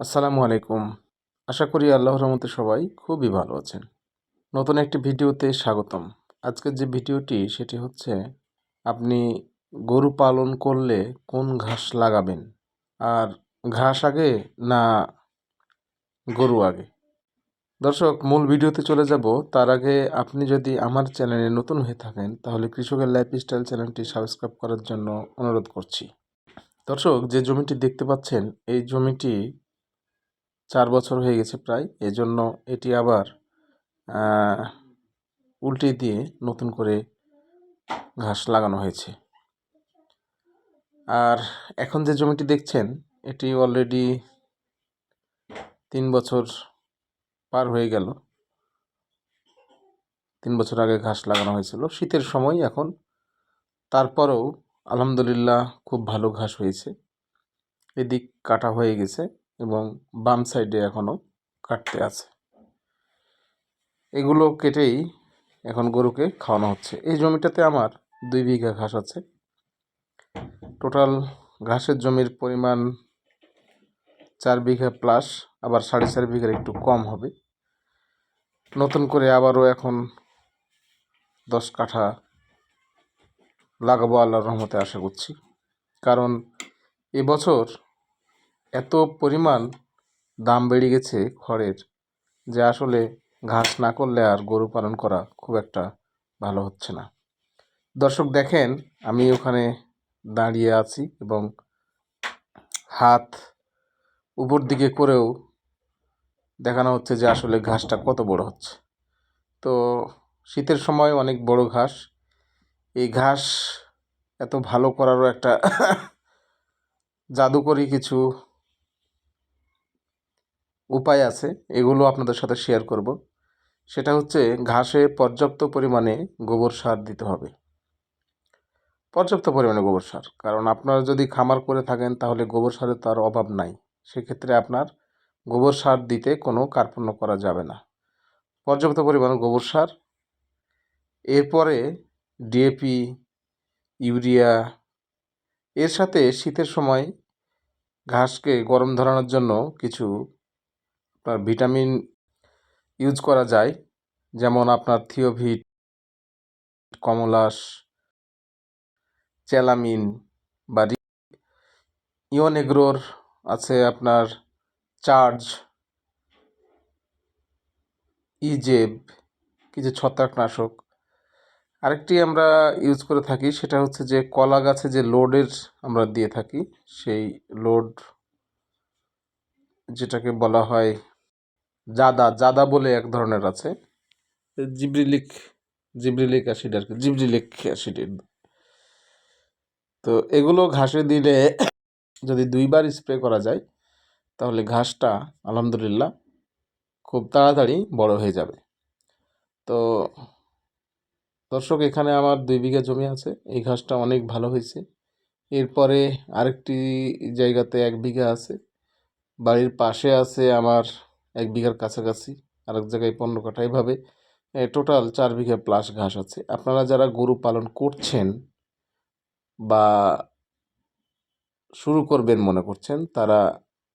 আসসালামু আলাইকুম। আশা করি আল্লাহর রহমতে সবাই খুবই ভালো আছেন। নতুন একটি ভিডিওতে স্বাগতম। আজকের যে ভিডিওটি, সেটি হচ্ছে আপনি গরু পালন করলে কোন ঘাস লাগাবেন? আর ঘাস আগে না গরু আগে? দর্শক, মূল ভিডিওতে চলে যাব। তার আগে আপনি যদি আমার চ্যানেলে নতুন হয়ে থাকেন, তাহলে কৃষকের লাইফস্টাইল চ্যানেলটি সাবস্ক্রাইব করার জন্য অনুরোধ করছি। দর্শক, যে জমিটি দেখতে পাচ্ছেন, এই জমিটি চার বছর হয়ে গেছে প্রায়। এজন্য এটি আবার উল্টে দিয়ে নতুন করে ঘাস লাগানো হয়েছে। আর এখন যে জমিটি দেখছেন, এটি অলরেডি তিন বছর পার হয়ে গেল। তিন বছর আগে ঘাস লাগানো হয়েছিল। শীতের সময় এখন, তারপরেও আলহামদুলিল্লাহ খুব ভালো ঘাস হয়েছে। এদিক কাটা হয়ে গেছে। এবং বাম সাইডে এখনও কাটতে আছে। এগুলো কেটেই এখন গরুকে খাওয়ানো হচ্ছে। এই জমিটাতে আমার দুই বিঘা ঘাস আছে। টোটাল ঘাসের জমির পরিমাণ চার বিঘা প্লাস, আবার সাড়ে চার বিঘার একটু কম হবে। নতুন করে আবারও এখন দশ কাঠা লাগাবো আল্লাহর রহমতে আশা করছি। কারণ এবছর এত পরিমাণ দাম বেড়ে গেছে খড়ের, যে আসলে ঘাস না করলে আর গরু পালন করা খুব একটা ভালো হচ্ছে না। দর্শক দেখেন, আমি ওখানে দাঁড়িয়ে আছি এবং হাত উপর দিকে করেও দেখানো হচ্ছে যে আসলে ঘাসটা কত বড় হচ্ছে। তো শীতের সময় অনেক বড় ঘাস, এই ঘাস এত ভালো করারও একটা জাদুকরি কিছু উপায় আছে, এগুলো আপনাদের সাথে শেয়ার করব। সেটা হচ্ছে ঘাসে পর্যাপ্ত পরিমাণে গোবর সার দিতে হবে। পর্যাপ্ত পরিমাণে গোবর সার, কারণ আপনারা যদি খামার করে থাকেন তাহলে গোবর সারের তার অভাব নাই। সেক্ষেত্রে আপনার গোবর সার দিতে কোনো কার্পণ্য করা যাবে না। পর্যাপ্ত পরিমাণে গোবর সার, এরপরে ডিএপি ইউরিয়া, এর সাথে শীতের সময় ঘাসকে গরম ধরানোর জন্য কিছু ভিটামিন ইউজ করা যায়, যেমন আপনার থিওভিট, কমলাস, চ্যালামিন বা ইওনেগ্রোর আছে আপনার চার্জ, ইজেব, কিছু ছত্রাকনাশক। আরেকটি আমরা ইউজ করে থাকি, সেটা হচ্ছে যে কলা গাছে যে লোডের আমরা দিয়ে থাকি, সেই লোড যেটাকে বলা হয় জাদা জাদা বলে এক ধরনের আছে। জিব্রিলিক জিব্রিলিক অ্যাসিড আর কি, জিব্রিলিক অ্যাসিডের তো এগুলো ঘাসে দিলে যদি দুইবার স্প্রে করা যায়, তাহলে ঘাসটা আলহামদুলিল্লাহ খুব তাড়াতাড়ি বড় হয়ে যাবে। তো দর্শক, এখানে আমার দুই বিঘা জমি আছে, এই ঘাসটা অনেক ভালো হয়েছে। এরপরে আরেকটি জায়গাতে এক বিঘা আছে, বাড়ির পাশে আছে আমার এক বিঘার কাছাকাছি, আরেক জায়গায় পনেরো কাঠা। এভাবে টোটাল চার বিঘা প্লাস ঘাস আছে। আপনারা যারা গরু পালন করছেন বা শুরু করবেন মনে করছেন, তারা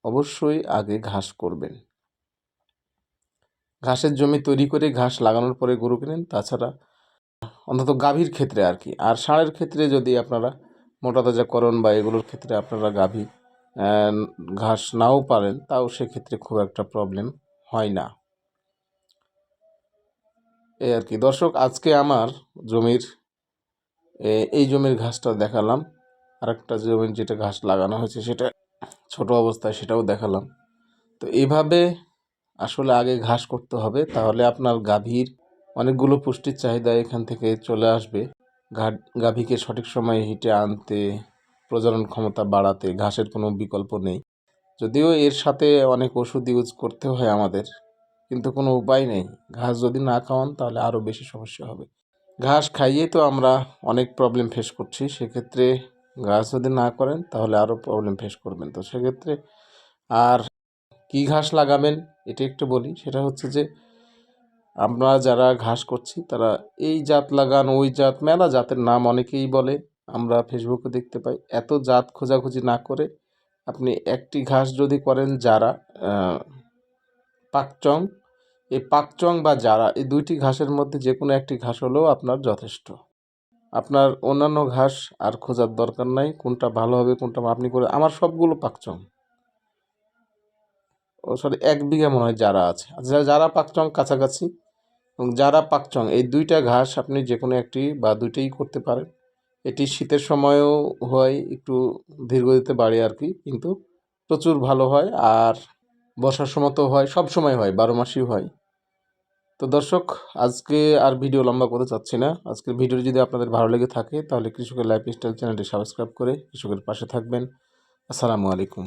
অবশ্যই আগে ঘাস করবেন। ঘাসের জমি তৈরি করে ঘাস লাগানোর পরে গরু কেনেন, তাছাড়া অন্তত গাভীর ক্ষেত্রে আর কি। আর ষাঁড়ের ক্ষেত্রে যদি আপনারা মোটা তাজাকরণ বা এগুলোর ক্ষেত্রে আপনারা গাভী ঘাস নাও পারেন, তাও সেক্ষেত্রে খুব একটা প্রবলেম হয় না। এই আর কি। দর্শক, আজকে আমার জমির এই জমির ঘাসটা দেখালাম। আরেকটা জমির যেটা ঘাস লাগানো হয়েছে, সেটা ছোট অবস্থায় সেটাও দেখালাম। তো এইভাবে আসলে আগে ঘাস করতে হবে, তাহলে আপনার গাভীর অনেকগুলো পুষ্টির চাহিদা এখান থেকে চলে আসবে। গাভীকে সঠিক সময়ে হিটে আনতে প্রজনন ক্ষমতা বাড়াতে ঘাসের কোনো বিকল্প নেই। যদিও এর সাথে অনেক ওষুধ ইউজ করতে হয় আমাদের, কিন্তু কোনো উপায় নেই। ঘাস যদি না খাওয়ান, তাহলে আরও বেশি সমস্যা হবে। ঘাস খাইয়ে তো আমরা অনেক প্রবলেম ফেস করছি। সেক্ষেত্রে ঘাস যদি না করেন, তাহলে আরও প্রবলেম ফেস করবেন। তো সেক্ষেত্রে আর কী ঘাস লাগাবেন, এটা একটু বলি। সেটা হচ্ছে যে, আমরা যারা ঘাস করছি, তারা এই জাত লাগান, ওই জাত, মেলা জাতের নাম অনেকেই বলে। আমরা ফেসবুকে দেখতে পাই। এত জাত খোঁজাখুঁজি না করে আপনি একটি ঘাস যদি করেন যারা পাকচং, এই পাকচং বা যারা এই দুইটি ঘাসের মধ্যে যে কোনো একটি ঘাস হলেও আপনার যথেষ্ট। আপনার অন্যান্য ঘাস আর খোঁজার দরকার নাই, কোনটা ভালো হবে, কোনটা আপনি করে, আমার সবগুলো পাকচং। ও সরি এক বিঘা মনে হয় যারা আছে। আচ্ছা যারা পাকচং কাছাকাছি এবং যারা পাকচং, এই দুইটা ঘাস আপনি যে কোনো একটি বা দুইটাই করতে পারেন। এটি শীতের সময়ও হয়, একটু ধীরগতিতে বাড়ে আর কি, কিন্তু প্রচুর ভালো হয় আর বর্ষার সময় তো হয়, সব সময় হয়, বারো মাসই হয়। তো দর্শক, আজকে আর ভিডিও লম্বা করতে চাচ্ছি না। আজকের ভিডিও যদি আপনাদের ভালো লেগে থাকে, তাহলে কৃষকের লাইফস্টাইল চ্যানেলটি সাবস্ক্রাইব করে কৃষকের পাশে থাকবেন। আসসালামু আলাইকুম।